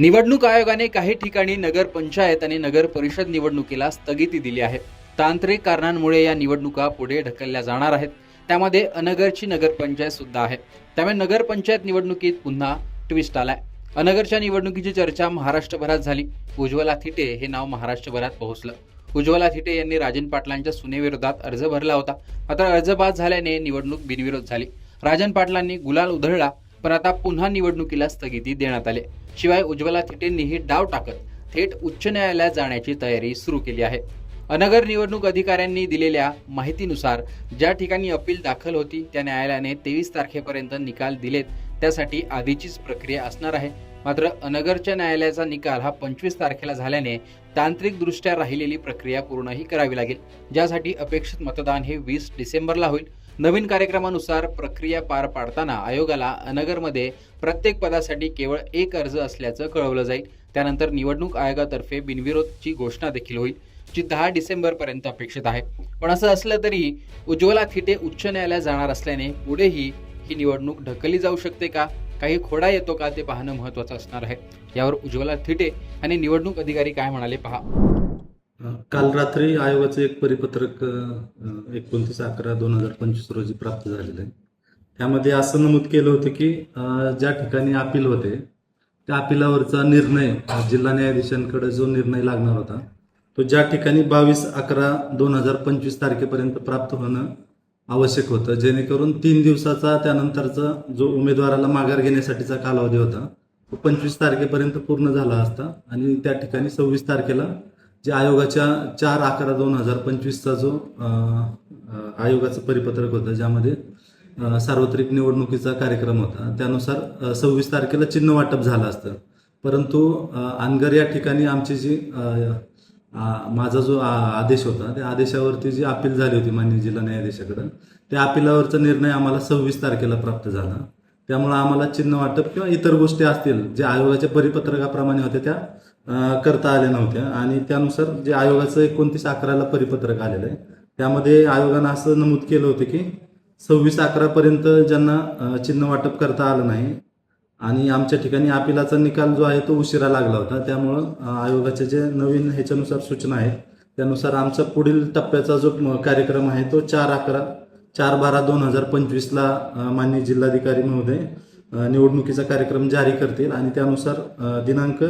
निवडणूक आयोगाने काही ठिकाणी नगरपंचायत आणि नगर परिषद निवडणुकीला स्थगिती दिली आहे. तांत्रिक कारणांमुळे या निवडणुका पुढे ढकलल्या जाणार आहेत. त्यामध्ये अनगरची नगरपंचायत सुद्धा आहे. त्यामुळे नगरपंचायत निवडणुकीत पुन्हा ट्विस्ट आलाय. अनगरच्या निवडणुकीची चर्चा महाराष्ट्रभरात झाली. उज्ज्वला थिटे हे नाव महाराष्ट्रभरात पोहोचलं. उज्ज्वला थिटे यांनी राजन पाटलांच्या सुनेविरोधात अर्ज भरला होता. मात्र अर्ज बाद झाल्याने निवडणूक बिनविरोध झाली. राजन पाटलांनी गुलाल उधळला पण आता पुन्हा निवडणुकीला स्थगिती देण्यात आली शिवाय उज्ज्वला थिटेंनीही डाव टाकत थेट उच्च न्यायालयात जाण्याची तयारी सुरू केली आहे. अनगर निवडणूक अधिकाऱ्यांनी दिलेल्या माहितीनुसार ज्या ठिकाणी अपील दाखल होती त्या न्यायालयाने तेवीस तारखेपर्यंत निकाल दिलेत. त्यासाठी आधीचीच प्रक्रिया असणार आहे. मात्र अनगरच्या न्यायालयाचा निकाल हा पंचवीस तारखेला झाल्याने तांत्रिकदृष्ट्या राहिलेली प्रक्रिया पूर्णही करावी लागेल. ज्यासाठी अपेक्षित मतदान हे वीस डिसेंबरला होईल. नवीन कार्यक्रमानुसार प्रक्रिया पार पाडताना आयोगाला अनगरमध्ये प्रत्येक पदासाठी केवळ एक अर्ज असल्याचं कळवलं जाईल. त्यानंतर निवडणूक आयोगातर्फे बिनविरोधची घोषणा देखील होईल जी दहा डिसेंबरपर्यंत अपेक्षित आहे. पण असं असलं तरी उज्ज्वला थिटे उच्च न्यायालयात जाणार असल्याने पुढेही ही निवडणूक ढकलली जाऊ शकते का? काही खोडा येतो का? ते पाहणं महत्वाचं असणार आहे. यावर उज्ज्वला थिटे आणि निवडणूक अधिकारी काय म्हणाले पहा. काल रात्री आयोगाचं एक परिपत्रक एकोणतीस अकरा दोन हजार पंचवीस रोजी प्राप्त झालेलं आहे. त्यामध्ये असं नमूद केलं होतं की ज्या ठिकाणी अपील होते त्या अपिलावरचा निर्णय जिल्हा न्यायाधीशांकडे जो निर्णय लागणार होता तो ज्या ठिकाणी बावीस अकरा दोन हजार पंचवीस तारखेपर्यंत प्राप्त होणं आवश्यक होतं जेणेकरून तीन दिवसाचा त्यानंतरचा जो उमेदवाराला माघार घेण्यासाठीचा कालावधी होता तो पंचवीस तारखेपर्यंत पूर्ण झाला असता आणि त्या ठिकाणी सव्वीस तारखेला जे आयोगाच्या चार अकरा दोन हजार पंचवीसचा जो आयोगाचं परिपत्रक होतं ज्यामध्ये सार्वत्रिक निवडणुकीचा कार्यक्रम होता त्यानुसार सव्वीस तारखेला चिन्ह वाटप झालं असतं. परंतु अनगर या ठिकाणी आमची जी माझा जो आदेश होता त्या आदेशावरती जी अपील झाली होती मान्य जिल्हा न्यायाधीशाकडं त्या अपिलावरचा निर्णय आम्हाला सव्वीस तारखेला प्राप्त झाला. त्यामुळं आम्हाला चिन्ह वाटप किंवा इतर गोष्टी असतील जे आयोगाच्या परिपत्रकाप्रमाणे होत्या त्या करता आल्या नव्हत्या. आणि त्यानुसार जे आयोगाचं एकोणतीस अकराला परिपत्रक आलेलं आहे त्यामध्ये आयोगानं असं नमूद केलं होतं की सव्वीस अकरापर्यंत ज्यांना चिन्ह वाटप करता आलं नाही आणि आमच्या ठिकाणी अपिलाचा निकाल जो आहे तो उशिरा लागला होता. त्यामुळं आयोगाचे जे नवीन ह्याच्यानुसार सूचना आहेत त्यानुसार आमचा पुढील टप्प्याचा जो कार्यक्रम आहे तो चार अकरा चार बारा दोन हजार पंचवीसला मान्य माननीय जिल्हाधिकारी महोदय निवडणुकीचा कार्यक्रम जारी करतील आणि त्यानुसार दिनांक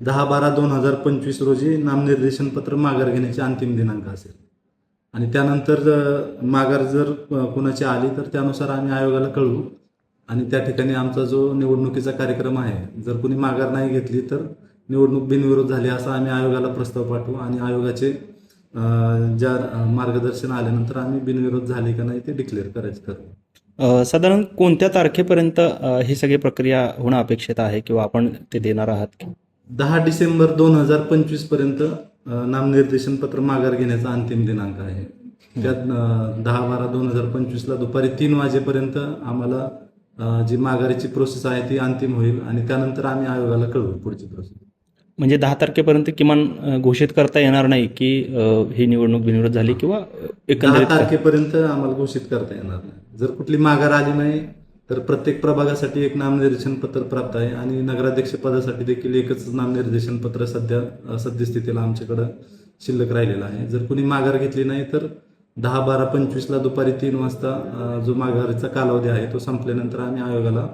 दहा बारा दोन हजार पंचवीस रोजी नामनिर्देशन पत्र माघार घेण्याची अंतिम दिनांक असेल. आणि त्यानंतर माघार जर कोणाची कुणाची आली तर त्यानुसार आम्ही आयोगाला कळवू. आणि त्या ठिकाणी आमचा जो निवडणुकीचा कार्यक्रम आहे जर कुणी माघार नाही घेतली तर निवडणूक बिनविरोध झाली असा आम्ही आयोगाला प्रस्ताव पाठवू आणि आयोगाचे ज्या मार्गदर्शन आल्यानंतर आम्ही बिनविरोध झाले का नाही ते डिक्लेअर करायचं अ, साधारण कोणत्या तारखेपर्यंत ही सगळी प्रक्रिया होणं अपेक्षित आहे किंवा आपण ते देणार आहात? दहा डिसेंबर दोन हजार पंचवीसपर्यंत नामनिर्देशन पत्र माघार घेण्याचा अंतिम दिनांक आहे. त्यात दहा बारा दोन हजार पंचवीसला दुपारी तीन वाजेपर्यंत आम्हाला जी माघारीची प्रोसेस आहे ती अंतिम होईल आणि त्यानंतर आम्ही आयोगाला कळवू पुढची प्रोसेस म्हणजे दहा तारखेपर्यंत किमान घोषित करता येणार नाही की ही निवडणूक बिनविरोध झाली किंवा दहा एकंदरीत तारखेपर्यंत आम्हाला घोषित करता येणार नाही. जर कुठली माघार आली नाही तर प्रत्येक प्रभागासाठी एक नामनिर्देशन पत्र प्राप्त आहे आणि नगराध्यक्ष पदासाठी देखील एकच नामनिर्देशन पत्र सध्या सद्यस्थितीला आमच्याकडं शिल्लक राहिलेलं आहे. जर कुणी माघार घेतली नाही तर दहा बारा पंचवीसला दुपारी तीन वाजता जो माघारीचा कालावधी आहे तो संपल्यानंतर आम्ही आयोगाला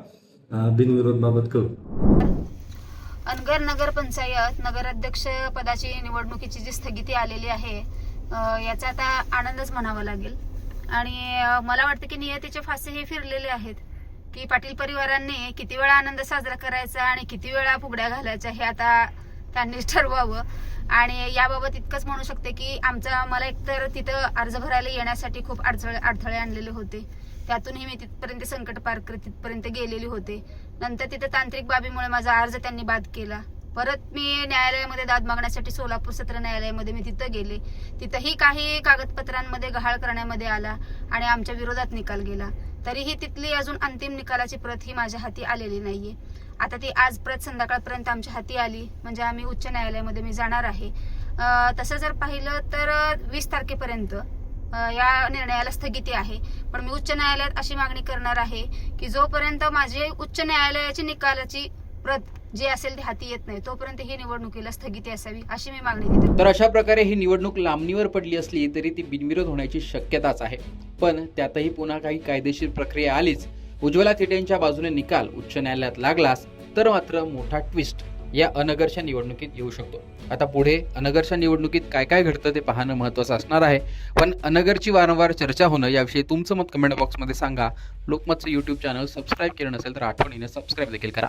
बिनविरोध बाबत कळू अनगर नगर पंचायत नगराध्यक्ष पदाची निवडणुकीची जी स्थगिती आलेली आहे याचा आता आनंदच म्हणावा लागेल. आणि मला वाटतं की नियतीचे फासे हे फिरलेले आहेत की पाटील परिवारांनी किती वेळा आनंद साजरा करायचा आणि किती वेळा फुगड्या घालायच्या हे आता त्यांनीच ठरवावं. आणि याबाबत इतकंच म्हणू शकते की आमचा मला एकतर तिथं अर्ज भरायला येण्यासाठी खूप अडथळे अडथळे आणलेले होते. त्यातूनही मी तिथपर्यंत संकट पार करत तिथपर्यंत गेलेली होते. नंतर तिथे तांत्रिक बाबीमुळे माझा अर्ज त्यांनी बाद केला. परत मी न्यायालयामध्ये दाद मागण्यासाठी सोलापूर सत्र न्यायालयामध्ये मी तिथं गेले. तिथंही काही कागदपत्रांमध्ये गहाळ करण्यामध्ये आला आणि आमच्या विरोधात निकाल गेला. तरीही तिथली अजून अंतिम निकालाची प्रत ही माझ्या हाती आलेली नाहीये. आता ती आज प्रत संध्याकाळपर्यंत आमच्या हाती आली. म्हणजे आम्ही उच्च न्यायालयामध्ये मी जाणार आहे. तसं जर पाहिलं तर वीस तारखेपर्यंत या निर्णयाला स्थगिती आहे. पण मी उच्च न्यायालयात अशी मागणी करणार आहे की जोपर्यंत माझे उच्च न्यायालयाची निकालाची प्रत जे असेल ते हाती येत नाही तोपर्यंत ही निवडणुकीला स्थगिती असावी अशी मी मागणी केली तर अशा प्रकारे ही निवडणूक लांबणीवर पडली असली तरी ती बिनविरोध होण्याची शक्यताच आहे. पण त्यातही पुन्हा काही कायदेशीर प्रक्रिया आलीच. उज्ज्वला थिटेंच्या बाजूने निकाल उच्च न्यायालयात लागलास तर मात्र मोठा ट्विस्ट या अनगरच्या निवडणुकीत येऊ शकतो. आता पुढे अनगरच्या निवडणुकीत काय काय घडतं ते पाहणं महत्त्वाचं असणार आहे. पण अनगरची वारंवार चर्चा होणं याविषयी तुमचं मत कमेंट बॉक्समध्ये सांगा. लोकमतचं यूट्यूब चॅनल सबस्क्राईब केलं नसेल तर आठवणीने सबस्क्राईब देखील करा.